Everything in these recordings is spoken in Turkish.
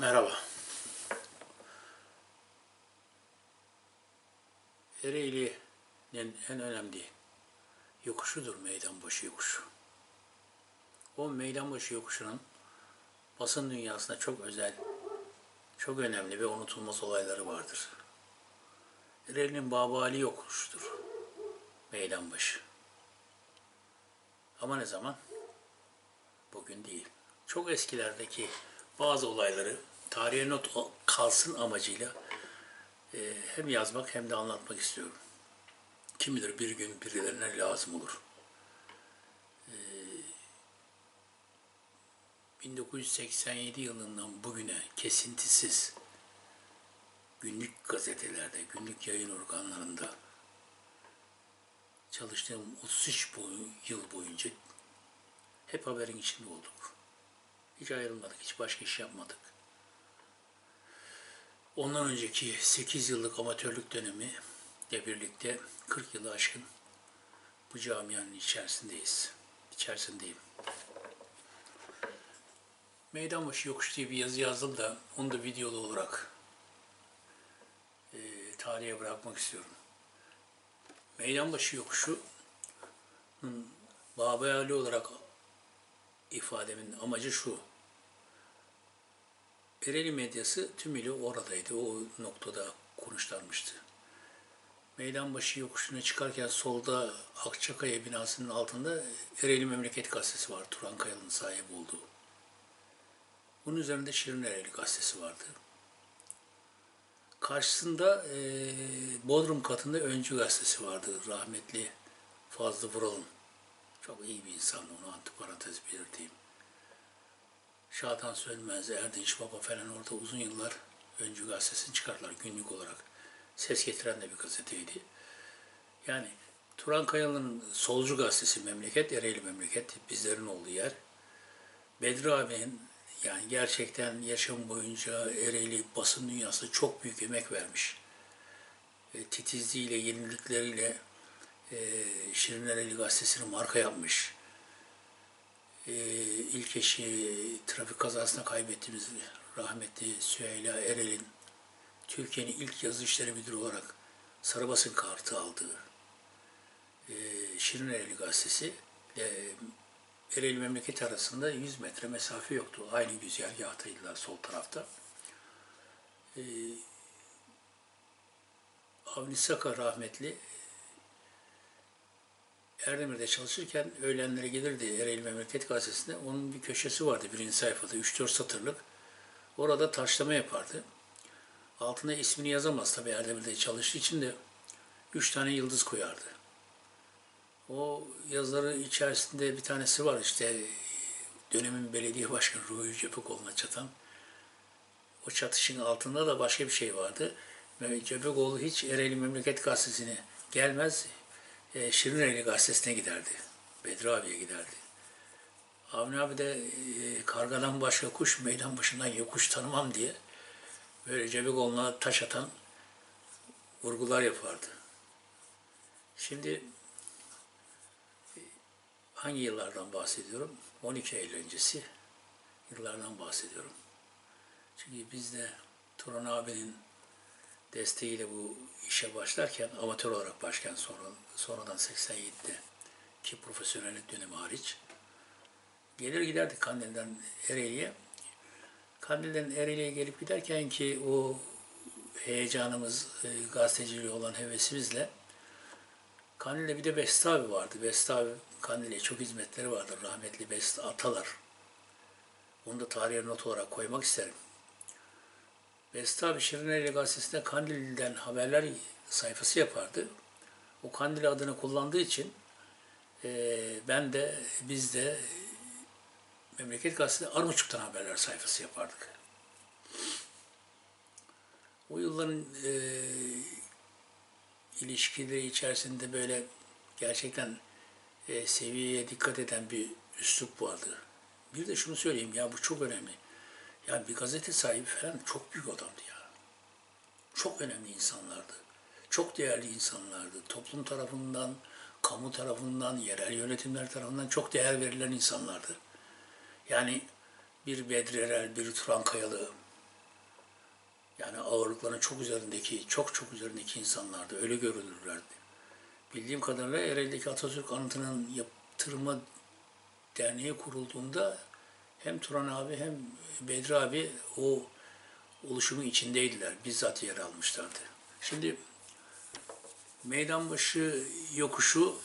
Merhaba. Ereğli'nin en önemli yokuşudur Meydanbaşı yokuşu. O Meydanbaşı yokuşunun basın dünyasında çok özel, çok önemli ve unutulmaz olayları vardır. Ereğli'nin Babali yokuşudur Meydanbaşı. Ama ne zaman? Bugün değil. Çok eskilerdeki bazı olayları tarihe not al- kalsın amacıyla e, hem yazmak hem de anlatmak istiyorum. Kim bilir bir gün birilerine lazım olur. E, 1987 yılından bugüne kesintisiz günlük gazetelerde, günlük yayın organlarında çalıştığım 33 boyu, yıl boyunca hep haberin içinde olduk. Hiç ayrılmadık, hiç başka iş yapmadık. Ondan önceki 8 yıllık amatörlük dönemi ile birlikte 40 yılı aşkın bu camianın içerisindeyiz. İçerisindeyim. Meydanbaşı Yokuş diye bir yazı yazdım da onu da videolu olarak e, tarihe bırakmak istiyorum. Meydanbaşı Yokuşu Baba Ali olarak ifademin amacı şu. Ereğli medyası tümüyle oradaydı. O noktada konuşlanmıştı. Meydanbaşı yokuşuna çıkarken solda Akçakaya binasının altında Ereğli Memleket Gazetesi var. Turan Kayalı'nın sahibi olduğu. Bunun üzerinde Şirin Ereğli Gazetesi vardı. Karşısında eee Bodrum katında Öncü Gazetesi vardı. Rahmetli Fazlı Vural'ın. Çok iyi bir insandı onu antiparantez belirteyim. Şadan Sönmez, Erdinç Baba falan orada uzun yıllar Öncü Gazetesi'ni çıkardılar günlük olarak. Ses getiren de bir gazeteydi. Yani Turan Kayalı'nın solcu gazetesi Memleket, Ereğli Memleket, bizlerin olduğu yer. Bedri abinin yani gerçekten yaşam boyunca Ereğli basın dünyasında çok büyük emek vermiş. E, titizliğiyle, yenilikleriyle e, Şirin Ereğli gazetesini marka yapmış. E, ilk eşi trafik kazasında kaybettiğimiz rahmetli Süheyla Erel'in Türkiye'nin ilk yazı işleri müdürü olarak sarı basın kartı aldığı e, Şirin Ereğli gazetesi ile Ereğli memleket arasında 100 metre mesafe yoktu. Aynı güzergahtaydılar sol tarafta. E, Avni Saka rahmetli Erdemir'de çalışırken öğlenlere gelirdi Ereğli Memleket Gazetesi'nde. Onun bir köşesi vardı birinci sayfada 3-4 satırlık. Orada taşlama yapardı. Altına ismini yazamaz tabii Erdemir'de çalıştığı için de 3 tane yıldız koyardı. O yazıları içerisinde bir tanesi var işte dönemin belediye başkanı Ruhi Cepekoğlu'na çatan. O çatışın altında da başka bir şey vardı. Cepekoğlu hiç Ereğli Memleket Gazetesi'ne gelmez, e, Şirineli gazetesine giderdi. Bedri abiye giderdi. Avni abi de e, kargadan başka kuş, meydan başından yokuş tanımam diye böyle Cebekoğlu'na taş atan vurgular yapardı. Şimdi e, hangi yıllardan bahsediyorum? 12 Eylül öncesi yıllardan bahsediyorum. Çünkü biz de Turan abinin desteğiyle bu işe başlarken amatör olarak başlayan sonra, sonradan 87'de ki profesyonellik dönemi hariç gelir giderdik Kandil'den Ereğli'ye. Kandil'den Ereğli'ye gelip giderken ki o heyecanımız, e, gazeteciliğe olan hevesimizle Kandil'de bir de Beste abi vardı. Beste abi Kandil'e çok hizmetleri vardır. Rahmetli Beste Atalar. Onu da tarihe not olarak koymak isterim. Beste abi Şirineli gazetesinde Kandil'den haberler sayfası yapardı. O Kandil adını kullandığı için e, ben de biz de Memleket Gazetesi'nde Armuçuk'tan haberler sayfası yapardık. O yılların e, ilişkileri içerisinde böyle gerçekten e, seviyeye dikkat eden bir üslup vardı. Bir de şunu söyleyeyim ya bu çok önemli. Ya bir gazete sahibi falan çok büyük adamdı ya. Çok önemli insanlardı. Çok değerli insanlardı. Toplum tarafından, kamu tarafından, yerel yönetimler tarafından çok değer verilen insanlardı. Yani bir Bedri Erel, bir Turan Kayalı, Yani ağırlıkların çok üzerindeki, çok çok üzerindeki insanlardı. Öyle görülürlerdi. Bildiğim kadarıyla Ereğli'deki Atatürk Anıtı'nın yaptırma derneği kurulduğunda hem Turan abi hem Bedri abi o oluşumun içindeydiler. Bizzat yer almışlardı. Şimdi Meydanbaşı yokuşu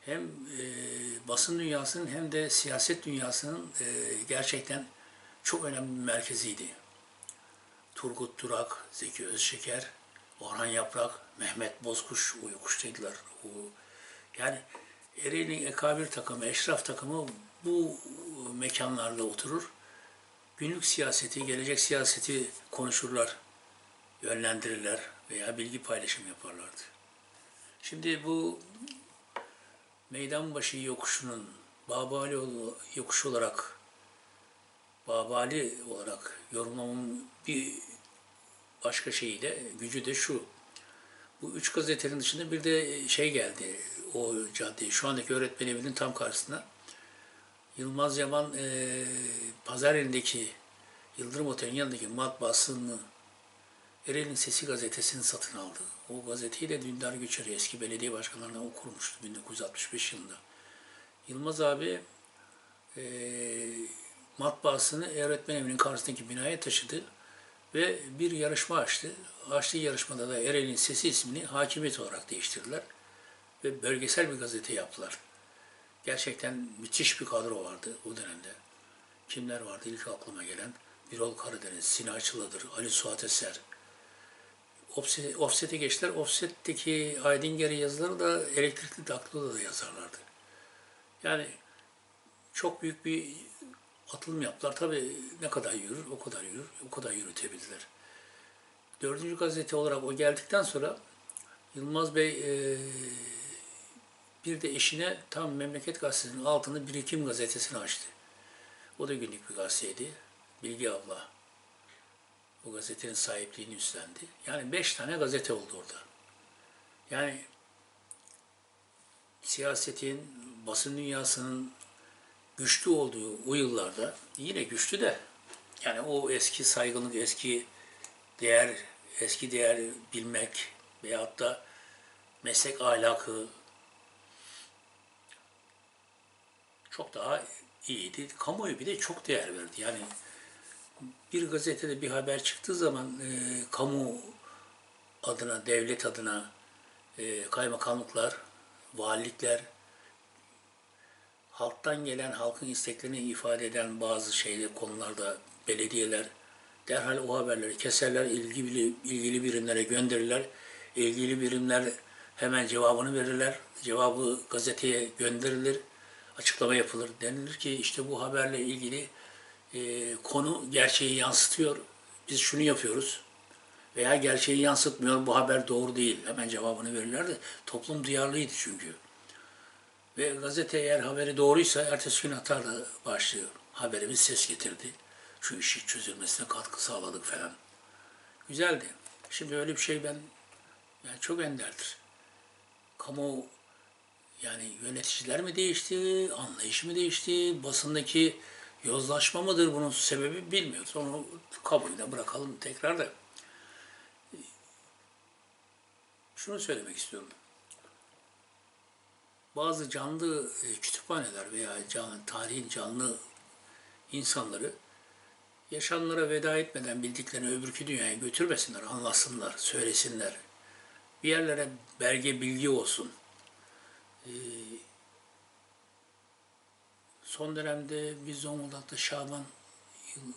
hem e, basın dünyasının hem de siyaset dünyasının e, gerçekten çok önemli bir merkeziydi. Turgut Durak, Zeki Özşeker, Orhan Yaprak, Mehmet Bozkuş o yokuştaydılar. O, yani Ereğli'nin ekabir takımı, eşraf takımı bu mekanlarda oturur. Günlük siyaseti, gelecek siyaseti konuşurlar, yönlendirirler veya bilgi paylaşımı yaparlardı. Şimdi bu Meydanbaşı yokuşunun Babali yokuşu olarak Babali olarak yorumlamamın bir başka şeyi de gücü de şu. Bu üç gazetenin dışında bir de şey geldi o caddeye. Şu andaki öğretmen evinin tam karşısına. Yılmaz Yaman e, pazar yerindeki Yıldırım Otel'in yanındaki matbaasını Ereğli'nin Sesi gazetesini satın aldı. O gazeteyi de Dündar Göçer eski belediye başkanlarından okurmuştu 1965 yılında. Yılmaz abi e, matbaasını öğretmen evinin karşısındaki binaya taşıdı ve bir yarışma açtı. Açtığı yarışmada da Ereğli'nin Sesi ismini Hakimiyet olarak değiştirdiler ve bölgesel bir gazete yaptılar. Gerçekten müthiş bir kadro vardı o dönemde. Kimler vardı ilk aklıma gelen? Birol Karadeniz, Sinan Çılıdır, Ali Suat Eser, Offset, offset'e geçtiler. Offset'teki Aydingeri yazıları da elektrikli daktiloda da yazarlardı. Yani çok büyük bir atılım yaptılar. Tabii ne kadar yürür, o kadar yürür, o kadar yürütebildiler. Dördüncü gazete olarak o geldikten sonra Yılmaz Bey eee, bir de eşine tam Memleket Gazetesi'nin altında Birikim Gazetesi'ni açtı. O da günlük bir gazeteydi. Bilgi abla bu gazetenin sahipliğini üstlendi. Yani beş tane gazete oldu orada. Yani siyasetin, basın dünyasının güçlü olduğu o yıllarda yine güçlü de yani o eski saygınlık, eski değer, eski değer bilmek veyahut da meslek ahlakı çok daha iyiydi. Kamuoyu bir de çok değer verdi. Yani bir gazetede bir haber çıktığı zaman e, kamu adına, devlet adına e, kaymakamlıklar, valilikler, halktan gelen, halkın isteklerini ifade eden bazı şeyler, konularda belediyeler derhal o haberleri keserler, ilgili, ilgili birimlere gönderirler. İlgili birimler hemen cevabını verirler. Cevabı gazeteye gönderilir, açıklama yapılır. Denilir ki işte bu haberle ilgili e, konu gerçeği yansıtıyor. Biz şunu yapıyoruz. Veya gerçeği yansıtmıyor, bu haber doğru değil. Hemen cevabını verirlerdi. Toplum duyarlıydı çünkü. Ve gazete eğer haberi doğruysa ertesi gün atardı başlığı. Haberimiz ses getirdi. Şu işi çözülmesine katkı sağladık falan. Güzeldi. Şimdi öyle bir şey ben yani çok enderdir. Kamu yani yöneticiler mi değişti, anlayış mı değişti, basındaki yozlaşma mıdır bunun sebebi bilmiyoruz. Onu kamuoyuna bırakalım tekrar da. Şunu söylemek istiyorum. Bazı canlı e, kütüphaneler veya canlı, tarihin canlı insanları yaşamlara veda etmeden bildiklerini öbürkü dünyaya götürmesinler, anlatsınlar, söylesinler. Bir yerlere belge, bilgi olsun. Ee, son dönemde biz Zonguldak'ta Şaban yıl-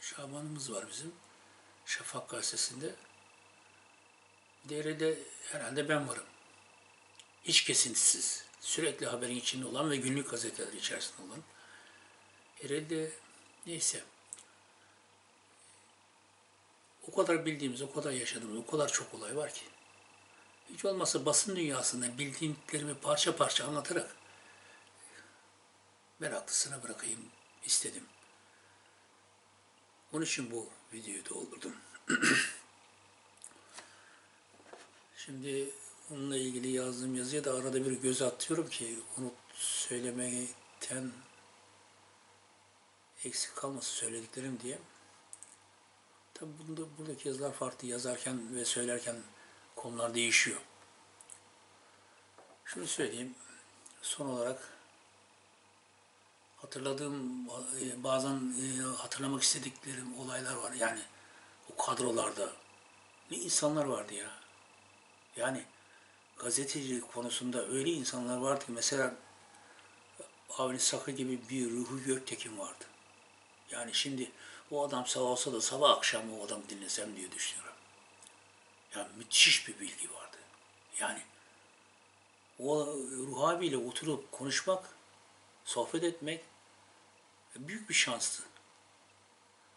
Şaban'ımız var bizim. Şafak gazetesinde. Devrede herhalde ben varım. Hiç kesintisiz. Sürekli haberin içinde olan ve günlük gazeteler içerisinde olan. Herhalde neyse. O kadar bildiğimiz, o kadar yaşadığımız, o kadar çok olay var ki. Hiç olmazsa basın dünyasında bildiklerimi parça parça anlatarak meraklısına bırakayım istedim. Onun için bu videoyu doldurdum. Şimdi onunla ilgili yazdığım yazıya da arada bir göz atıyorum ki unut söylemekten eksik kalmasın söylediklerim diye. Tabii bunda, buradaki yazılar farklı. Yazarken ve söylerken konular değişiyor. Şunu söyleyeyim. Son olarak hatırladığım e, bazen e, hatırlamak istediklerim olaylar var. Yani o kadrolarda ne insanlar vardı ya. Yani gazetecilik konusunda öyle insanlar vardı ki mesela Avni Sakı gibi bir Ruhu Göktekin vardı. Yani şimdi o adam sağ olsa da sabah akşam o adamı dinlesem diye düşünüyorum. Yani müthiş bir bilgi vardı. Yani o Ruh abiyle oturup konuşmak, sohbet etmek büyük bir şanstı.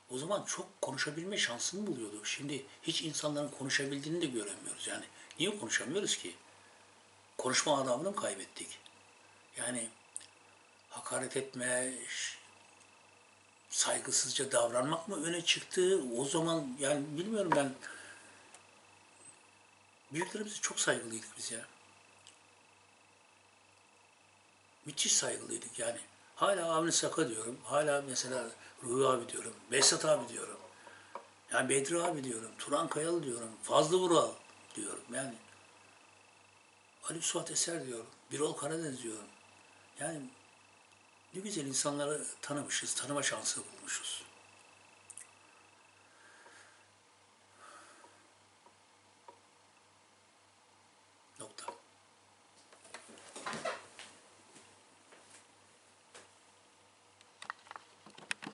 O zaman çok konuşabilme şansını buluyordu. Şimdi hiç insanların konuşabildiğini de göremiyoruz. Yani niye konuşamıyoruz ki? Konuşma adamını mı kaybettik? Yani hakaret etme, saygısızca davranmak mı öne çıktı? O zaman yani bilmiyorum ben büyüklerimize çok saygılıydık biz ya. Müthiş saygılıydık yani. Hala Avni Saka diyorum. Hala mesela Ruhi abi diyorum. Behzat abi diyorum. Yani Bedri abi diyorum. Turan Kayalı diyorum. Fazlı Vural diyorum. Yani Ali Suat Eser diyorum. Birol Karadeniz diyorum. Yani ne güzel insanları tanımışız, tanıma şansı bulmuşuz.